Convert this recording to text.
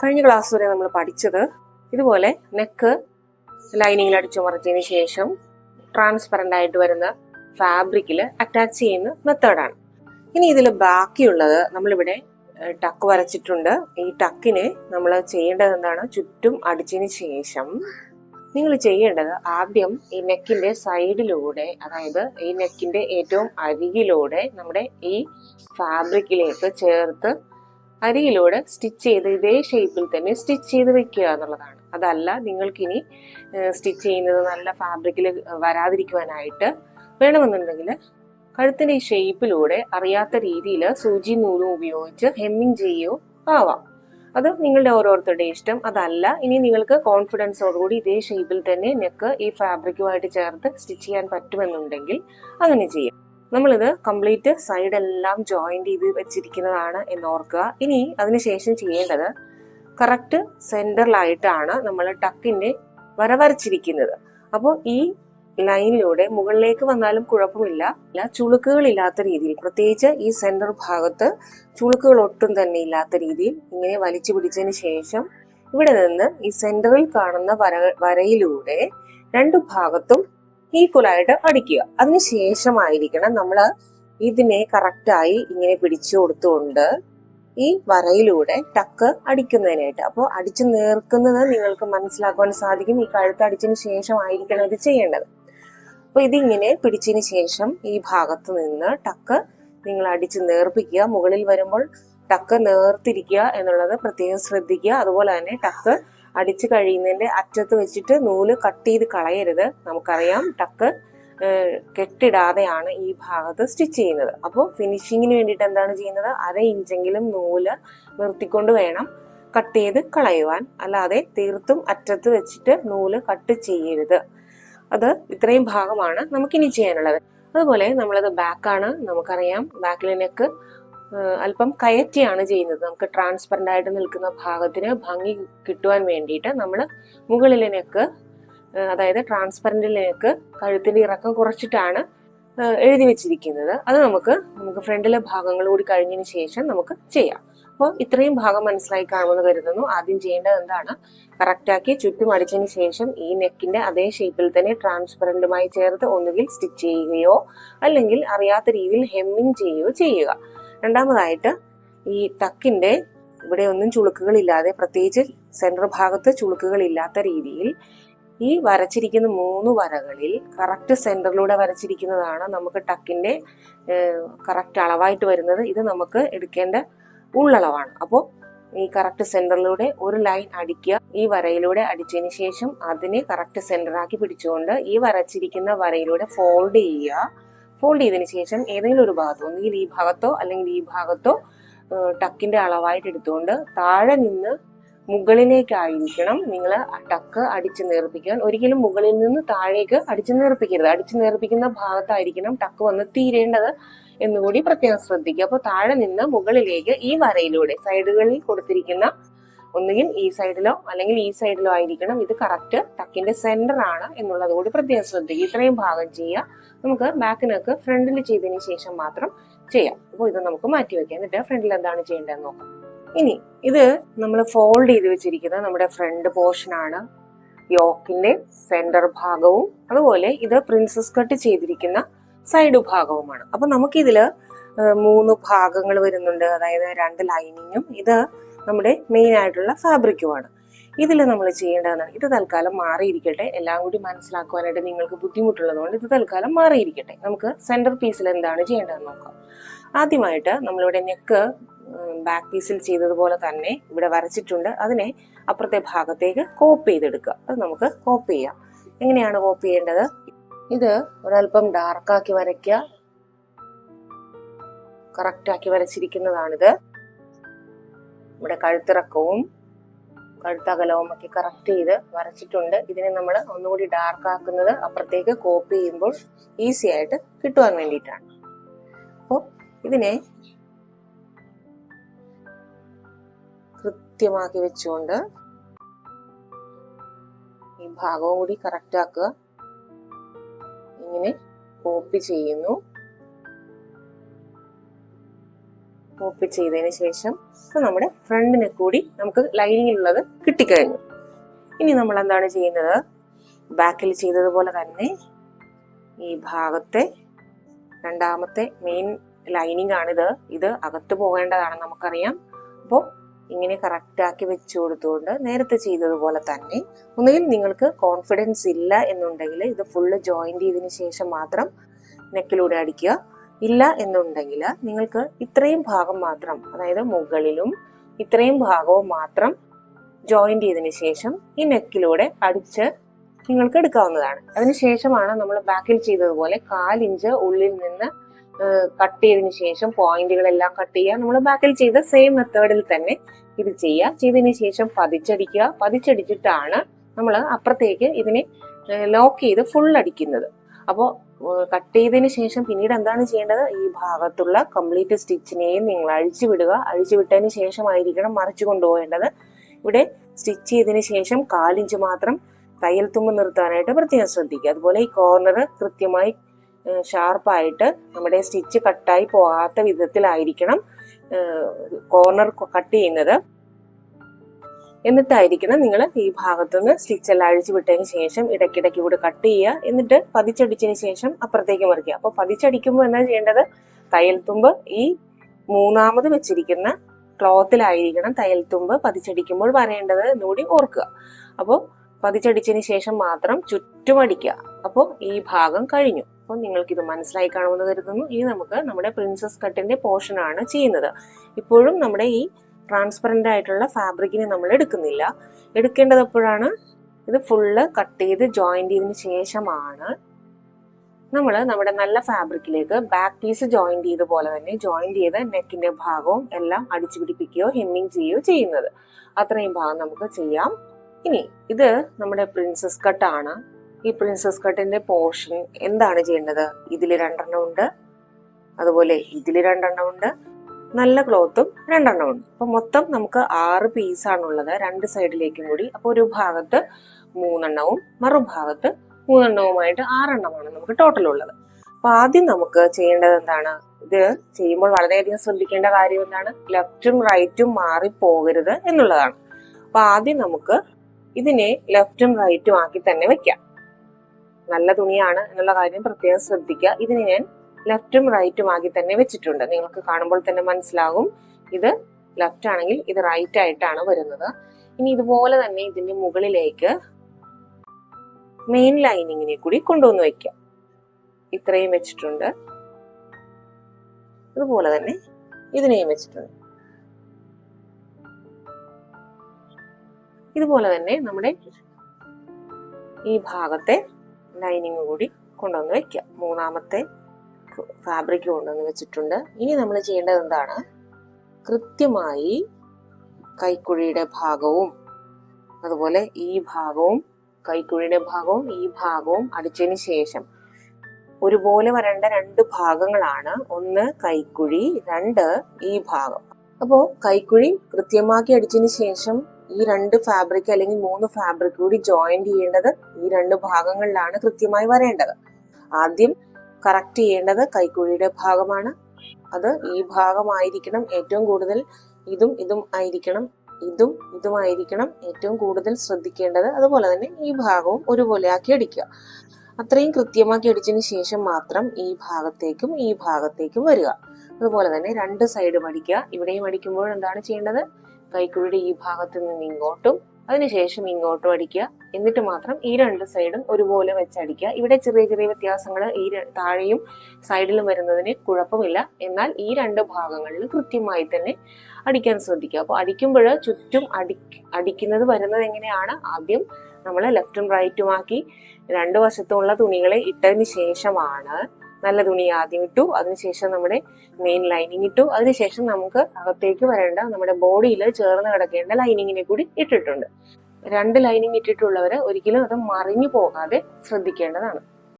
കഴിഞ്ഞ ക്ലാസ് വരെ നമ്മൾ പഠിച്ചത് ഇതുപോലെ നെക്ക് ലൈനിങ്ങിൽ അടിച്ചുമറിച്ചതിന് ശേഷം ട്രാൻസ്പെറന്റ് ആയിട്ട് വരുന്ന ഫാബ്രിക്കിൽ അറ്റാച്ച് ചെയ്യുന്ന മെത്തേഡാണ് ഇനി ഇതിൽ ബാക്കിയുള്ളത് നമ്മളിവിടെ ടക്ക് വരച്ചിട്ടുണ്ട്. ഈ ടക്കിനെ നമ്മൾ ചെയ്യേണ്ടത് എന്താണ്? ചുറ്റും അടിച്ചതിന് ശേഷം നിങ്ങൾ ചെയ്യേണ്ടത് ആദ്യം ഈ നെക്കിന്റെ സൈഡിലൂടെ അതായത് ഈ നെക്കിന്റെ ഏറ്റവും അരികിലൂടെ നമ്മുടെ ഈ ഫാബ്രിക്കിലേക്ക് ചേർത്ത് അരികിലൂടെ സ്റ്റിച്ച് ചെയ്ത് ഇതേ ഷേപ്പിൽ തന്നെ സ്റ്റിച്ച് ചെയ്ത് വെക്കുക എന്നുള്ളതാണ്. അതല്ല നിങ്ങൾക്കിനി സ്റ്റിച്ച് ചെയ്യുന്നത് നല്ല ഫാബ്രിക്കിൽ വരാതിരിക്കുവാനായിട്ട് വേണമെന്നുണ്ടെങ്കിൽ കഴുത്തിന്റെ ഈ ഷേപ്പിലൂടെ അറിയാത്ത രീതിയിൽ സൂചി നൂലും ഉപയോഗിച്ച് ഹെമ്മിങ് ചെയ്യുകയോ ആവാം. അത് നിങ്ങളുടെ ഓരോരുത്തരുടെ ഇഷ്ടം. അതല്ല ഇനി നിങ്ങൾക്ക് കോൺഫിഡൻസോടുകൂടി ഇതേ ഷേപ്പിൽ തന്നെ നെക്ക് ഈ ഫാബ്രിക്കുമായിട്ട് ചേർത്ത് സ്റ്റിച്ച് ചെയ്യാൻ പറ്റുമെന്നുണ്ടെങ്കിൽ അങ്ങനെ ചെയ്യാം. നമ്മളിത് കംപ്ലീറ്റ് സൈഡ് എല്ലാം ജോയിന്റ് ചെയ്ത് വെച്ചിരിക്കുന്നതാണ് എന്ന് ഓർക്കുക ഇനി അതിനുശേഷം ചെയ്യേണ്ടത് കറക്റ്റ് സെന്ററിലായിട്ടാണ് നമ്മൾ ടക്കിന്റെ വര വരച്ചിരിക്കുന്നത് അപ്പോൾ ഈ ലൈനിലൂടെ മുകളിലേക്ക് വന്നാലും കുഴപ്പമില്ല. അല്ല ചുളുക്കുകൾ ഇല്ലാത്ത രീതിയിൽ പ്രത്യേകിച്ച് ഈ സെന്റർ ഭാഗത്ത് ചുളുക്കുകൾ ഒട്ടും തന്നെ ഇല്ലാത്ത രീതിയിൽ ഇങ്ങനെ വലിച്ചു പിടിച്ചതിന് ശേഷം ഇവിടെ നിന്ന് ഈ സെന്ററിൽ കാണുന്ന വര വരയിലൂടെ രണ്ടു ഭാഗത്തും ഈക്വൽ ആയിട്ട് അടിക്കുക അതിനുശേഷമായിരിക്കണം നമ്മൾ ഇതിനെ കറക്റ്റായി ഇങ്ങനെ പിടിച്ചു കൊടുത്തുകൊണ്ട് ഈ വരയിലൂടെ ടക്ക് അടിക്കുന്നതിനായിട്ട്. അപ്പോൾ അടിച്ചു നേർക്കുന്നത് നിങ്ങൾക്ക് മനസ്സിലാക്കുവാൻ സാധിക്കും. ഈ കഴുത്ത് അടിച്ചതിന് ശേഷമായിരിക്കണം ഇത് ചെയ്യേണ്ടത്. അപ്പോൾ ഇതിങ്ങനെ പിടിച്ചതിന് ശേഷം ഈ ഭാഗത്ത് നിന്ന് ടക്ക് നിങ്ങൾ അടിച്ച് നേർപ്പിക്കുക. മുകളിൽ വരുമ്പോൾ ടക്ക് നേർത്തിരിക്കുക എന്നുള്ളത് പ്രത്യേകം ശ്രദ്ധിക്കുക. അതുപോലെ തന്നെ ടക്ക് അടിച്ചു കഴിയുന്നതിന്റെ അറ്റത്ത് വെച്ചിട്ട് നൂൽ കട്ട് ചെയ്ത് കളയരുത്. നമുക്കറിയാം ടക്ക് കെട്ടിടാതെയാണ് ഈ ഭാഗത്ത് സ്റ്റിച്ച് ചെയ്യുന്നത്. അപ്പോൾ ഫിനിഷിങ്ങിന് വേണ്ടിയിട്ട് എന്താണ് ചെയ്യുന്നത്? അര ഇഞ്ചെങ്കിലും നൂൽ നിർത്തിക്കൊണ്ട് വേണം കട്ട് ചെയ്ത് കളയുവാൻ. അല്ലാതെ തീർത്തും അറ്റത്ത് വെച്ചിട്ട് നൂൽ കട്ട് ചെയ്യരുത്. അത് ഇത്രയും ഭാഗമാണ് നമുക്കിനി ചെയ്യാനുള്ളത്. അതുപോലെ നമ്മളത് ബാക്കാണ് നമുക്കറിയാം ബാക്കിലെ നെക്ക് അല്പം കയറ്റിയാണ് ചെയ്യുന്നത്. നമുക്ക് ട്രാൻസ്പെറന്റ് ആയിട്ട് നിൽക്കുന്ന ഭാഗത്തിന് ഭംഗി കിട്ടുവാൻ വേണ്ടിയിട്ട് നമ്മൾ മുകളിലെ നെക്ക് അതായത് ട്രാൻസ്പെറന്റിലെ നെക്ക് കഴുത്തിന്റെ ഇറക്കം കുറച്ചിട്ടാണ് എഴുതി വെച്ചിരിക്കുന്നത്. അത് നമുക്ക് നമുക്ക് ഫ്രണ്ടിലെ ഭാഗങ്ങൾ കൂടി കഴിഞ്ഞതിന് ശേഷം നമുക്ക് ചെയ്യാം. അപ്പോൾ ഇത്രയും ഭാഗം മനസ്സിലായി കാണുമെന്ന് കരുതുന്നു. ആദ്യം ചെയ്യേണ്ടത് എന്താണ്? കറക്റ്റാക്കി ചുറ്റും അടിച്ചതിന് ശേഷം ഈ നെക്കിന്റെ അതേ ഷേപ്പിൽ തന്നെ ട്രാൻസ്പെറന്റുമായി ചേർത്ത് ഒന്നുകിൽ സ്റ്റിച്ച് ചെയ്യുകയോ അല്ലെങ്കിൽ അറിയാത്ത രീതിയിൽ ഹെമ്മിങ് ചെയ്യുകയോ ചെയ്യുക. രണ്ടാമതായിട്ട് ഈ ടക്കിന്റെ ഇവിടെ ഒന്നും ചുളുക്കുകളില്ലാതെ പ്രത്യേകിച്ച് സെന്റർ ഭാഗത്ത് ചുളുക്കുകളില്ലാത്ത രീതിയിൽ ഈ വരച്ചിരിക്കുന്ന മൂന്ന് വരകളിൽ കറക്റ്റ് സെന്ററിലൂടെ വരച്ചിരിക്കുന്നതാണ് നമുക്ക് ടക്കിന്റെ കറക്റ്റ് അളവായിട്ട് വരുന്നത്. ഇത് നമുക്ക് എടുക്കേണ്ട ഉള്ളളവാണ്. അപ്പോൾ ഈ കറക്റ്റ് സെന്ററിലൂടെ ഒരു ലൈൻ അടിക്കുക. ഈ വരയിലൂടെ അടിച്ചതിന് ശേഷം അതിനെ കറക്റ്റ് സെന്ററാക്കി പിടിച്ചുകൊണ്ട് ഈ വരച്ചിരിക്കുന്ന വരയിലൂടെ ഫോൾഡ് ചെയ്യുക. ഫോൾഡ് ചെയ്തതിന് ശേഷം ഏതെങ്കിലും ഒരു ഭാഗത്തോ ഒന്നുകിൽ ഈ ഭാഗത്തോ അല്ലെങ്കിൽ ഈ ഭാഗത്തോ ടക്കിന്റെ അളവായിട്ട് എടുത്തുകൊണ്ട് താഴെ നിന്ന് മുകളിലേക്കായിരിക്കണം നിങ്ങൾ ടക്ക് അടിച്ചു നേർപ്പിക്കാൻ. ഒരിക്കലും മുകളിൽ നിന്ന് താഴേക്ക് അടിച്ചു നേർപ്പിക്കരുത്. അടിച്ചു നേർപ്പിക്കുന്ന ഭാഗത്തായിരിക്കണം ടക്ക് വന്ന് തീരേണ്ടത് എന്നുകൂടി പ്രത്യേകം ശ്രദ്ധിക്കുക. അപ്പോൾ താഴെ നിന്ന് മുകളിലേക്ക് ഈ വരയിലൂടെ സൈഡുകളിൽ കൊടുത്തിരിക്കുന്ന ഒന്നുകിൽ ഈ സൈഡിലോ അല്ലെങ്കിൽ ഈ സൈഡിലോ ആയിരിക്കണം. ഇത് കറക്റ്റ് ടക്കിന്റെ സെന്റർ ആണ് എന്നുള്ളത് കൂടി പ്രത്യേകം ശ്രദ്ധിക്കുക ഇത്രയും ഭാഗം ചെയ്യുക. നമുക്ക് ബാക്കിനൊക്കെ ഫ്രണ്ടിൽ ചെയ്തതിന് ശേഷം മാത്രം ചെയ്യാം. അപ്പോൾ ഇത് നമുക്ക് മാറ്റി വെക്കാം. എന്നിട്ട് ഫ്രണ്ടിൽ എന്താണ് ചെയ്യേണ്ടതെന്ന് നോക്കാം. ഇനി ഇത് നമ്മൾ ഫോൾഡ് ചെയ്ത് വെച്ചിരിക്കുന്നത് നമ്മുടെ ഫ്രണ്ട് പോർഷൻ ആണ്. യോക്കിന്റെ സെന്റർ ഭാഗവും അതുപോലെ ഇത് പ്രിൻസസ് കട്ട് ചെയ്തിരിക്കുന്ന സൈഡ് ഭാഗവുമാണ്. അപ്പൊ നമുക്കിതിൽ മൂന്ന് ഭാഗങ്ങൾ വരുന്നുണ്ട്. അതായത് രണ്ട് ലൈനിങ്ങും ഇത് നമ്മുടെ മെയിൻ ആയിട്ടുള്ള ഫാബ്രിക്കുമാണ് ഇതിൽ നമ്മൾ ചെയ്യേണ്ടതാണ് ഇത് തൽക്കാലം മാറിയിരിക്കട്ടെ. എല്ലാം കൂടി മനസ്സിലാക്കുവാനായിട്ട് നിങ്ങൾക്ക് ബുദ്ധിമുട്ടുള്ളതുകൊണ്ട് ഇത് തൽക്കാലം മാറിയിരിക്കട്ടെ. നമുക്ക് സെന്റർ പീസിൽ എന്താണ് ചെയ്യേണ്ടതെന്ന് നോക്കാം. ആദ്യമായിട്ട് നമ്മളിവിടെ നെക്ക് ബാക്ക് പീസിൽ ചെയ്തതുപോലെ തന്നെ ഇവിടെ വരച്ചിട്ടുണ്ട്. അതിനെ അപ്പുറത്തെ ഭാഗത്തേക്ക് കോപ്പി ചെയ്തെടുക്കുക. അത് നമുക്ക് കോപ്പി ചെയ്യാം. എങ്ങനെയാണ് കോപ്പി ചെയ്യേണ്ടത്? ഇത് ഒരല്പം ഡാർക്കാക്കി വരയ്ക്കുക. കറക്റ്റ് ആക്കി വരച്ചിരിക്കുന്നതാണിത്. ഇവിടെ കഴുത്തിറക്കവും കഴുത്തകലവും ഒക്കെ കറക്റ്റ് ചെയ്ത് വരച്ചിട്ടുണ്ട്. ഇതിനെ നമ്മൾ ഒന്നുകൂടി ഡാർക്ക് ആക്കുന്നത് അപ്പുറത്തേക്ക് കോപ്പി ചെയ്യുമ്പോൾ ഈസി ആയിട്ട് കിട്ടുവാൻ വേണ്ടിയിട്ടാണ്. അപ്പോൾ ഇതിനെ കൃത്യമാക്കി വെച്ചുകൊണ്ട് ഈ ഭാഗവും കൂടി കറക്റ്റ് ആക്കുക. ഇങ്ങനെ കോപ്പി ചെയ്യുന്നു. പോപ്പ് ചെയ്തതിന് ശേഷം നമ്മുടെ ഫ്രണ്ടിനെ കൂടി നമുക്ക് ലൈനിങ്ങിലുള്ളത് കിട്ടിക്കഴിഞ്ഞു. ഇനി നമ്മൾ എന്താണ് ചെയ്യുന്നത്? ബാക്കിൽ ചെയ്തതുപോലെ തന്നെ ഈ ഭാഗത്തെ രണ്ടാമത്തെ മെയിൻ ലൈനിങ് ആണിത്. ഇത് അകത്ത് പോകേണ്ടതാണ് നമുക്കറിയാം. അപ്പോൾ ഇങ്ങനെ കറക്റ്റാക്കി വെച്ചു കൊടുത്തുകൊണ്ട് നേരത്തെ ചെയ്തതുപോലെ തന്നെ ഒന്നുകിൽ നിങ്ങൾക്ക് കോൺഫിഡൻസ് ഇല്ല എന്നുണ്ടെങ്കിൽ ഇത് ഫുള്ള് ജോയിന്റ് ചെയ്തതിന് ശേഷം മാത്രം നെക്കിലൂടെ അടിക്കുക. ഇല്ല എന്നുണ്ടെങ്കിൽ നിങ്ങൾക്ക് ഇത്രയും ഭാഗം മാത്രം അതായത് മുകളിലും ഇത്രയും ഭാഗവും മാത്രം ജോയിന്റ് ചെയ്തതിന് ശേഷം ഈ നെക്കിലൂടെ അടിച്ച് നിങ്ങൾക്ക് എടുക്കാവുന്നതാണ്. അതിനുശേഷമാണ് നമ്മൾ ബാക്കിൽ ചെയ്തതുപോലെ കാലിഞ്ച് ഉള്ളിൽ നിന്ന് കട്ട് ചെയ്തതിന് ശേഷം പോയിന്റുകളെല്ലാം കട്ട് ചെയ്യുക. നമ്മൾ ബാക്കിൽ ചെയ്ത സെയിം മെത്തേഡിൽ തന്നെ ഇത് ചെയ്യുക. ചെയ്തതിന് ശേഷം പതിച്ചടിക്കുക. പതിച്ചടിച്ചിട്ടാണ് നമ്മൾ അപ്പുറത്തേക്ക് ഇതിനെ ലോക്ക് ചെയ്ത് ഫുൾ അടിക്കുന്നത്. അപ്പോൾ കട്ട് ചെയ്തതിന് ശേഷം പിന്നീട് എന്താണ് ചെയ്യേണ്ടത്? ഈ ഭാഗത്തുള്ള കംപ്ലീറ്റ് സ്റ്റിച്ചിനെയും നിങ്ങൾ അഴിച്ചു വിടുക. അഴിച്ചു വിട്ടതിന് ശേഷമായിരിക്കണം മറിച്ചു കൊണ്ടുപോകേണ്ടത്. ഇവിടെ സ്റ്റിച്ച് ചെയ്തതിന് ശേഷം കാലിഞ്ച് മാത്രം തയ്യൽ തുമ്പ് നിർത്താനായിട്ട് പ്രത്യേകം ശ്രദ്ധിക്കുക. അതുപോലെ ഈ കോർണർ കൃത്യമായി ഷാർപ്പായിട്ട് നമ്മുടെ സ്റ്റിച്ച് കട്ടായി പോകാത്ത വിധത്തിലായിരിക്കണം കോർണർ കട്ട് ചെയ്യുന്നത്. എന്നിട്ടായിരിക്കണം നിങ്ങൾ ഈ ഭാഗത്തുനിന്ന് സ്റ്റിച്ച് എല്ലാം അഴിച്ചു വിട്ടതിന് ശേഷം ഇടയ്ക്കിടയ്ക്ക് കൂടെ കട്ട് ചെയ്യുക. എന്നിട്ട് പതിച്ചടിച്ചതിന് ശേഷം അപ്പുറത്തേക്ക് മറിക്കുക. അപ്പോൾ പതിച്ചടിക്കുമ്പോൾ എന്താ ചെയ്യേണ്ടത്? തയ്യൽ തുമ്പ് ഈ മൂന്നാമത് വെച്ചിരിക്കുന്ന ക്ലോത്തിലായിരിക്കണം തയ്യൽ തുമ്പ് പതിച്ചടിക്കുമ്പോൾ വരേണ്ടത് എന്നുകൂടി ഓർക്കുക. അപ്പോൾ പതിച്ചടിച്ചതിന് ശേഷം മാത്രം ചുറ്റും അടിക്കുക. അപ്പോൾ ഈ ഭാഗം കഴിഞ്ഞു. അപ്പോൾ നിങ്ങൾക്കിത് മനസ്സിലായി കാണുമെന്ന് കരുതുന്നു. ഇനി നമുക്ക് നമ്മുടെ പ്രിൻസസ് കട്ടിന്റെ പോർഷനാണ് ചെയ്യുന്നത്. ഇപ്പോഴും നമ്മുടെ ഈ ട്രാൻസ്പെറന്റ് ആയിട്ടുള്ള ഫാബ്രിക്കിനെ നമ്മൾ എടുക്കുന്നില്ല. എടുക്കേണ്ടത് എപ്പോഴാണ്? ഇത് ഫുള്ള് കട്ട് ചെയ്ത് ജോയിന്റ് ചെയ്തതിന് ശേഷമാണ് നമ്മൾ നമ്മുടെ നല്ല ഫാബ്രിക്കിലേക്ക് ബാക്ക് പീസ് ജോയിന്റ് ചെയ്ത പോലെ തന്നെ ജോയിന്റ് ചെയ്ത് നെക്കിന്റെ ഭാഗവും എല്ലാം അടിച്ചു പിടിപ്പിക്കുകയോ ഹെമ്മിങ് ചെയ്യുകയോ ചെയ്യുന്നത്. അത്രയും ഭാഗം നമുക്ക് ചെയ്യാം. ഇനി ഇത് നമ്മുടെ പ്രിൻസസ് കട്ടാണ് ഈ പ്രിൻസസ് കട്ടിന്റെ പോർഷൻ എന്താണ് ചെയ്യേണ്ടത്? ഇതിൽ രണ്ടെണ്ണം ഉണ്ട്. അതുപോലെ ഇതിൽ രണ്ടെണ്ണം ഉണ്ട്. നല്ല ക്ലോത്തും രണ്ടെണ്ണം ഉണ്ട്. അപ്പൊ മൊത്തം നമുക്ക് ആറ് പീസാണുള്ളത് രണ്ട് സൈഡിലേക്കും കൂടി. അപ്പൊ ഒരു ഭാഗത്ത് മൂന്നെണ്ണവും മറുഭാഗത്ത് മൂന്നെണ്ണവുമായിട്ട് ആറെണ്ണമാണ് നമുക്ക് ടോട്ടൽ ഉള്ളത്. അപ്പൊ ആദ്യം നമുക്ക് ചെയ്യേണ്ടത് എന്താണ്? ഇത് ചെയ്യുമ്പോൾ വളരെയധികം ശ്രദ്ധിക്കേണ്ട കാര്യം എന്താണ്? ലെഫ്റ്റും റൈറ്റും മാറി പോകരുത് എന്നുള്ളതാണ്. അപ്പൊ ആദ്യം നമുക്ക് ഇതിനെ ലെഫ്റ്റും റൈറ്റും ആക്കി തന്നെ വെക്കാം. നല്ല തുണിയാണ് എന്നുള്ള കാര്യം പ്രത്യേകം ശ്രദ്ധിക്കുക. ഇതിന് ഞാൻ ലെഫ്റ്റും റൈറ്റും ആക്കി തന്നെ വെച്ചിട്ടുണ്ട്. നിങ്ങൾക്ക് കാണുമ്പോൾ തന്നെ മനസ്സിലാകും. ഇത് ലെഫ്റ്റ് ആണെങ്കിൽ ഇത് റൈറ്റ് ആയിട്ടാണ് വരുന്നത്. ഇനി ഇതുപോലെ തന്നെ ഇതിന്റെ മുകളിലേക്ക് മെയിൻ ലൈനിങ്ങിനെ കൂടി കൊണ്ടുവന്ന് വെക്കാം. ഇത്രയും വെച്ചിട്ടുണ്ട്. ഇതുപോലെ തന്നെ ഇതിനെയും വെച്ചിട്ടുണ്ട്. ഇതുപോലെ തന്നെ നമ്മുടെ ഈ ഭാഗത്തെ ലൈനിങ് കൂടി കൊണ്ടുവന്ന് വെക്കാം. മൂന്നാമത്തെ ഫാബ്രിക് കൊണ്ടുവന്ന് വെച്ചിട്ടുണ്ട്. ഇനി നമ്മൾ ചെയ്യേണ്ടത് എന്താണ്? കൃത്യമായി കൈക്കുഴിയുടെ ഭാഗവും അതുപോലെ ഈ ഭാഗവും കൈക്കുഴിയുടെ ഭാഗവും ഈ ഭാഗവും അടിച്ചതിന് ശേഷം ഒരുപോലെ വരേണ്ട രണ്ട് ഭാഗങ്ങളാണ്. ഒന്ന് കൈക്കുഴി രണ്ട് ഈ ഭാഗം. അപ്പോൾ കൈക്കുഴി കൃത്യമാക്കി അടിച്ചതിന് ശേഷം ഈ രണ്ട് ഫാബ്രിക് അല്ലെങ്കിൽ മൂന്ന് ഫാബ്രിക് കൂടി ജോയിന്റ് ചെയ്യേണ്ടത് ഈ രണ്ട് ഭാഗങ്ങളിലാണ് കൃത്യമായി വരേണ്ടത്. ആദ്യം കറക്റ്റ് ചെയ്യേണ്ടത് കൈക്കുഴിയുടെ ഭാഗമാണ്. അത് ഈ ഭാഗമായിരിക്കണം ഏറ്റവും കൂടുതൽ ഇതും ഇതും ആയിരിക്കണം. ഇതും ഇതുമായിരിക്കണം ഏറ്റവും കൂടുതൽ ശ്രദ്ധിക്കേണ്ടത്. അതുപോലെ തന്നെ ഈ ഭാഗവും ഒരുപോലെ ആക്കി അടിക്കുക. അത്രയും കൃത്യമാക്കി അടിച്ചതിന് ശേഷം മാത്രം ഈ ഭാഗത്തേക്കും ഈ ഭാഗത്തേക്കും വരിക. അതുപോലെ തന്നെ രണ്ട് സൈഡും അടിക്കുക. ഇവിടെയും അടിക്കുമ്പോൾ എന്താണ് ചെയ്യേണ്ടത്? കൈക്കുഴിയുടെ ഈ ഭാഗത്ത് നിന്ന് ഇങ്ങോട്ടും അതിനുശേഷം ഇങ്ങോട്ടും അടിക്കുക എന്നിട്ട് മാത്രം ഈ രണ്ട് സൈഡും ഒരുപോലെ വെച്ചടിക്കുക. ഇവിടെ ചെറിയ ചെറിയ വ്യത്യാസങ്ങൾ ഈ താഴെയും സൈഡിലും വരുന്നതിന് കുഴപ്പമില്ല. എന്നാൽ ഈ രണ്ട് ഭാഗങ്ങളിൽ കൃത്യമായി തന്നെ അടിക്കാൻ ശ്രദ്ധിക്കുക. അപ്പോൾ അടിക്കുമ്പോൾ ചുറ്റും അടി അടിക്കുന്നത് വരുന്നത് എങ്ങനെയാണ്? ആദ്യം നമ്മൾ ലെഫ്റ്റും റൈറ്റുമാക്കി രണ്ട് വശത്തുമുള്ള തുണികളെ ഇട്ടതിന് ശേഷമാണ് നല്ല തുണി ആദ്യം ഇട്ടു അതിനുശേഷം നമ്മുടെ മെയിൻ ലൈനിങ് ഇട്ടു. അതിനുശേഷം നമുക്ക് അകത്തേക്ക് വരേണ്ട നമ്മുടെ ബോഡിയിൽ ചേർന്ന് കിടക്കേണ്ട ലൈനിങ്ങിനെ കൂടി ഇട്ടിട്ടുണ്ട്. രണ്ട് ലൈനിങ് ഇട്ടിട്ടുള്ളവർ ഒരിക്കലും അത് മറിഞ്ഞു പോകാതെ ശ്രദ്ധിക്കേണ്ടതാണ്.